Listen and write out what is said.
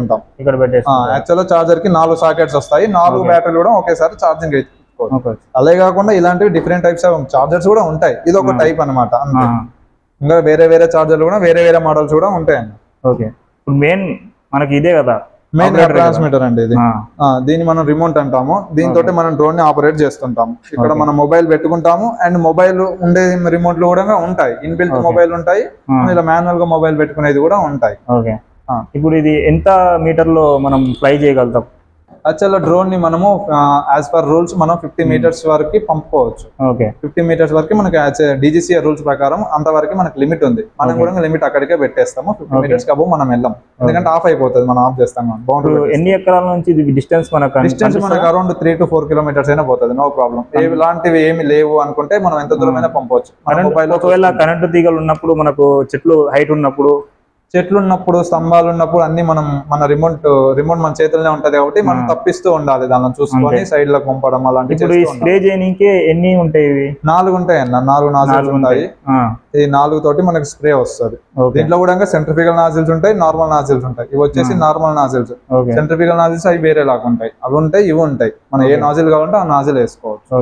పెట్టేసుకుంటాం. ఇక్కడ యాక్చువల్ చార్జర్కి నాలుగు సాకెట్స్ వస్తాయి. నాలుగు. బ్యాటరీలు కూడా ఒకేసారి ఛార్జింగ్ అలాగే కాకుండా ఇలాంటివి డిఫరెంట్ టైప్స్ ఆఫ్ చార్జర్స్ కూడా ఉంటాయి. ఇది ఒక. టైప్ అంతే. ఇంకా వేరే వేరే చార్జర్లు కూడా వేరే వేరే మోడల్స్ కూడా ఉంటాయండి. ఓకే. ఇప్పుడు మెయిన్ మనకి ఇదే కదా. మెయిన్. ట్రాన్స్మిటర్ అండి ఇది. దీన్ని మనం రిమోట్ అంటాము. దీంతో మనం డ్రోన్ని ఆపరేట్ చేస్తుంటాము. ఇక్కడ. మనం మొబైల్ పెట్టుకుంటాము. అండ్ మొబైల్ ఉండే రిమోట్లు కూడా ఉంటాయి. ఇన్బిల్ట్. మొబైల్ ఉంటాయి. ఇలా మాన్యువల్గా మొబైల్ పెట్టుకునేది కూడా ఉంటాయి. ఇప్పుడు ఇది ఎంత మీటర్లో మనం ఫ్లై చేయగలుగుతాం? యాక్చువల్ డ్రోన్ని మనము యాజ్ పర్ రూల్స్ మనం ఫిఫ్టీ Hmm. మీటర్స్ వరకు పంపుకోవచ్చు. ఓకే. ఫిఫ్టీ మీటర్స్ వరకు మనకి డిజిసిఆర్ రూల్స్ ప్రకారం అంతవరకు మనకి లిమిట్ ఉంది. మనం. కూడా లిమిట్ అక్కడికే పెట్టేస్తాము. ఫిఫ్టీ. మీటర్స్ కాబో మనం వెళ్ళాం. ఎందుకంటే ఆఫ్ అయిపోతుంది. మనం ఆఫ్ చేస్తాం. బౌండరీ ఎన్ని ఎకరాల నుంచి డిస్టెన్స్ మనకు డిస్టెన్స్ మనకి around three to four kilometers అయినా పోతుంది. నో ప్రాబ్లం ఇలాంటివి ఏమి లేవు అనుకుంటే మనం ఎంత దూరమైనా పంపవచ్చు. మన కరెంట్ ఒకవేళ కరెంటు తీగలు ఉన్నప్పుడు మనకు చెట్లు హైట్ ఉన్నప్పుడు చెట్లు ఉన్నప్పుడు స్తంభాలు ఉన్నప్పుడు అన్ని మనం మన రిమోట్ రిమోట్ మన చేతుల్లోనే ఉంటది కాబట్టి మనం. తప్పిస్తూ ఉండాలి. దాన్ని చూసుకొని. సైడ్లో పంపడం స్ప్రే. చేయనీకే ఎన్ని ఉంటాయి నాలుగు ఉంటాయి అన్న. నాలుగు నాజిల్స్ ఉంటాయి. ఈ నాలుగు తోటి మనకి స్ప్రే వస్తుంది. దీంట్లో కూడా సెంట్రిఫికల్ నాజిల్స్ ఉంటాయి నార్మల్ నాజిల్స్ ఉంటాయి. ఇవి వచ్చేసి. నార్మల్ నాజిల్స్ సెంట్రిఫికల్ నాజిల్స్ అవి వేరే లాగా ఉంటాయి. అవి ఉంటాయి ఇవి ఉంటాయి. మనం ఏ. నాజిల్ కావాలంటే ఆ నాజిల్ వేసుకోవచ్చు.